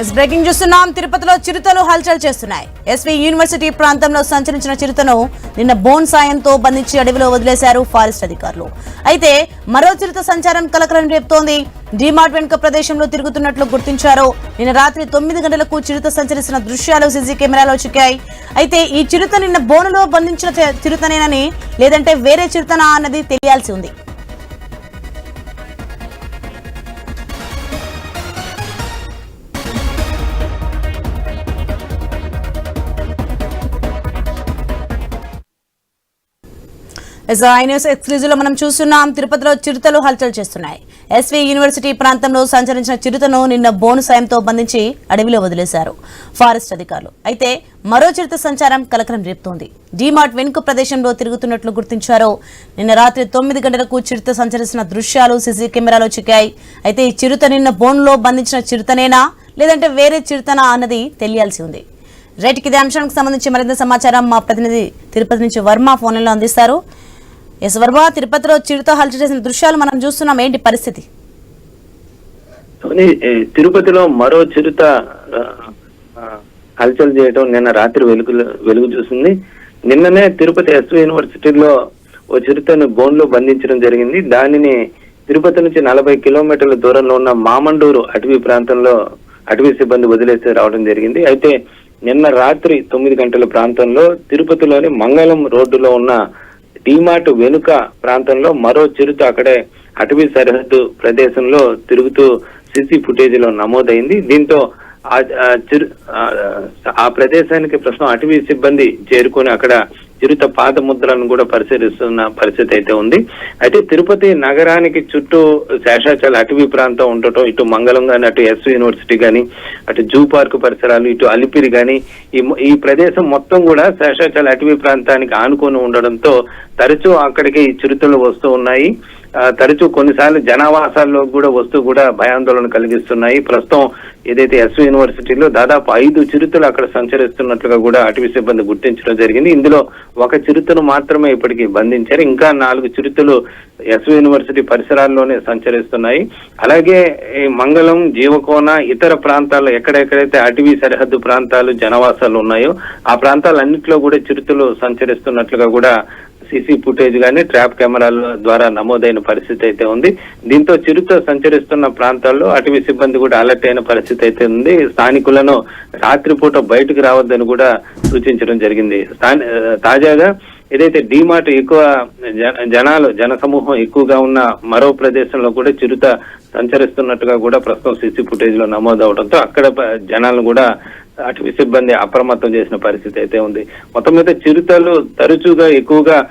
Yes breaking చూస్తున్నాం తిరుపతిలో చిరుతలు హల్చల్ చేస్తున్నాయి. ఎస్వి యూనివర్సిటీ ప్రాంతంలో సంచరించిన చిరుతను నిన్న బోన్ సాయంతో బంధించి అడవిలో వదిలేశారు ఫారెస్ట్ అధికారులు. అయితే మరో చిరుత సంచారం కలకలం రేపుతోంది. డీమార్ట్ వెనుక ప్రదేశంలో తిరుగుతున్నట్లు గుర్తించారు. నిన్న రాత్రి తొమ్మిది గంటలకు చిరుత సంచరిస్తున్న దృశ్యాలు సీసీ కెమెరాలో చిక్కాయి. అయితే ఈ చిరుత నిన్న బోనులో బంధించిన చిరుతనేనని లేదంటే వేరే చిరుతనా అన్నది తెలియాల్సి ఉంది. ఎస్ ఐ ఎక్స్క్లూజివ్లో మనం చూస్తున్నాం. తిరుపతిలో చిరుతలు హల్చల్ చేస్తున్నాయి. ఎస్వి యూనివర్సిటీ ప్రాంతంలో సంచరించిన చిరుతను నిన్న బోను సాయంతో బంధించి అడవిలో వదిలేశారు ఫారెస్ట్ అధికారులు. అయితే మరో చిరుత సంచారం కలకలం రేపుతోంది. డీమార్ట్ వెనుక ప్రదేశంలో తిరుగుతున్నట్లు గుర్తించారు. నిన్న రాత్రి తొమ్మిది గంటలకు చిరుత సంచరిస్తున్న దృశ్యాలు సీసీ కెమెరాలో చిక్కాయి. అయితే ఈ చిరుత నిన్న బోనులో బంధించిన చిరుతనేనా? లేదంటే వేరే చిరుతనా అన్నది తెలియాల్సి ఉంది. రైట్ ఇదే అంశానికి సంబంధించి మరింత సమాచారం మా ప్రతినిధి తిరుపతి నుంచి వర్మ ఫోన్లో అందిస్తారు. ఎస్ వర్మ తిరుపతిలో చిరుత హల్చ చేసిన దృశ్యాలు మనం చూస్తున్నాం. ఏంటి పరిస్థితి? తిరుపతిలో మరో చిరుత హల్చల్ చేయడం నిన్న రాత్రి వెలుగు వెలుగు చూసింది. నిన్ననే తిరుపతి ఎస్వి యూనివర్సిటీలో ఓ చిరుతను బోన్లో బంధించడం జరిగింది. దానిని తిరుపతి నుంచి నలభై కిలోమీటర్ల దూరంలో ఉన్న మామండూరు అటవీ ప్రాంతంలో అటవీ సిబ్బంది వదిలేసి రావడం జరిగింది. అయితే నిన్న రాత్రి తొమ్మిది గంటల ప్రాంతంలో తిరుపతిలోని మంగళం రోడ్డులో ఉన్న డీమార్ట్ వెనుక ప్రాంతంలో మరో చిరుత అక్కడే అటవీ సరిహద్దు ప్రదేశంలో తిరుగుతూ సిసి ఫుటేజ్లో నమోదైంది. దీంతో ఆ- చిరు ఆ ప్రదేశానికి ప్రస్తుతం అటవీ సిబ్బంది చేరుకొని అక్కడ చిరుత పాద ముద్రలను కూడా పరిశీలిస్తున్న పరిస్థితి అయితే ఉంది. అయితే తిరుపతి నగరానికి చుట్టూ శేషాచల అటవీ ప్రాంతం ఉండటం ఇటు మంగళం కానీ అటు ఎస్ యూనివర్సిటీ కానీ అటు జూ పార్క్ పరిసరాలు ఇటు అలిపిరి కానీ ఈ ఈ ప్రదేశం మొత్తం కూడా శేషాచల అటవీ ప్రాంతానికి ఆనుకొని ఉండడంతో తరచూ అక్కడికి ఈ చిరుతలు వస్తూ ఉన్నాయి. తరచూ కొన్నిసార్లు జనావాసాల్లో కూడా వస్తూ కూడా భయాందోళన కలిగిస్తున్నాయి. ప్రస్తుతం ఏదైతే ఎస్ యూనివర్సిటీలో దాదాపు ఐదు చిరుతలు అక్కడ సంచరిస్తున్నట్లుగా కూడా అటవీ సిబ్బంది గుర్తించడం జరిగింది. ఇందులో ఒక చిరుతను మాత్రమే ఇప్పటికీ బంధించారు. ఇంకా నాలుగు చిరుతలు ఎస్ యూనివర్సిటీ పరిసరాల్లోనే సంచరిస్తున్నాయి. అలాగే మంగళం జీవకోన ఇతర ప్రాంతాల్లో ఎక్కడెక్కడైతే అటవీ సరిహద్దు ప్రాంతాలు జనవాసాలు ఉన్నాయో ఆ ప్రాంతాలన్నింటిలో కూడా చిరుతలు సంచరిస్తున్నట్లుగా కూడా సీసీ ఫుటేజ్ గానీ ట్రాప్ కెమెరాల ద్వారా నమోదైన పరిస్థితి అయితే ఉంది. దీంతో చిరుత సంచరిస్తున్న ప్రాంతాల్లో అటవీ సిబ్బంది కూడా అలర్ట్ అయిన పరిస్థితి అయితే ఉంది. స్థానికులను రాత్రిపూట బయటకు రావద్దని కూడా సూచించడం జరిగింది. స్థాని తాజాగా ఏదైతే డీమార్ట్ ఎక్కువ జన- జనాలు జన సమూహం ఎక్కువగా ఉన్న మరో ప్రదేశంలో కూడా చిరుత సంచరిస్తున్నట్టుగా కూడా ప్రస్తుతం సీసీ ఫుటేజ్లో నమోదవడంతో అక్కడ జనాలను కూడా అటు సిబ్బంది అప్రమత్తం చేసిన పరిస్థితి అయితే ఉంది. మొత్తం మీద చిరుతలు తరచుగా ఎక్కువగా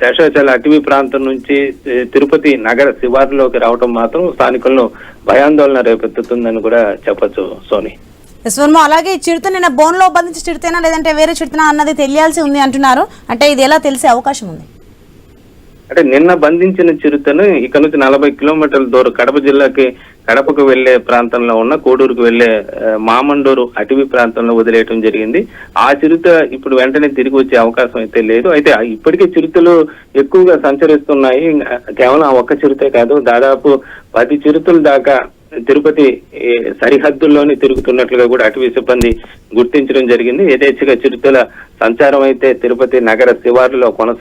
శేషాచల అటవీ ప్రాంతం నుంచి తిరుపతి నగర శివారులోకి రావడం మాత్రం స్థానికులను భయాందోళన రేపెత్తుతుందని కూడా చెప్పొచ్చు సోని. ఎస్ వర్మ అలాగే ఈ చిరుత నిన్న బోన్లో బంధించిన చిరుతేనా లేదంటే వేరే చిరుతనా అన్నది తెలియాల్సి ఉంది అంటున్నారు. అంటే ఇది ఎలా తెలిసే అవకాశం ఉంది? అంటే నిన్న బంధించిన చిరుతను ఇక్కడ నుంచి నలభై కిలోమీటర్ల దూరం కడప జిల్లాకి కడపకు వెళ్ళే ప్రాంతంలో ఉన్న కోడూరుకు వెళ్ళే మామండూరు అటవీ ప్రాంతంలో వదిలేయటం జరిగింది. ఆ చిరుత ఇప్పుడు వెంటనే తిరిగి వచ్చే అవకాశం అయితే లేదు. అయితే ఇప్పటికే చిరుతలు ఎక్కువగా సంచరిస్తున్నాయి. కేవలం ఆ ఒక్క చిరుతే కాదు దాదాపు పది చిరుతల దాకా తిరుపతి ఏ, సరిహద్దుల్లోనే తిరుగుతున్నట్లుగా కూడా అటవీ సిబ్బంది గుర్తించడం జరిగింది. యథేచ్ఛగా చిరుతల సంచారం అయితే తిరుపతి నగర శివారులో కొనసాగుతుంది.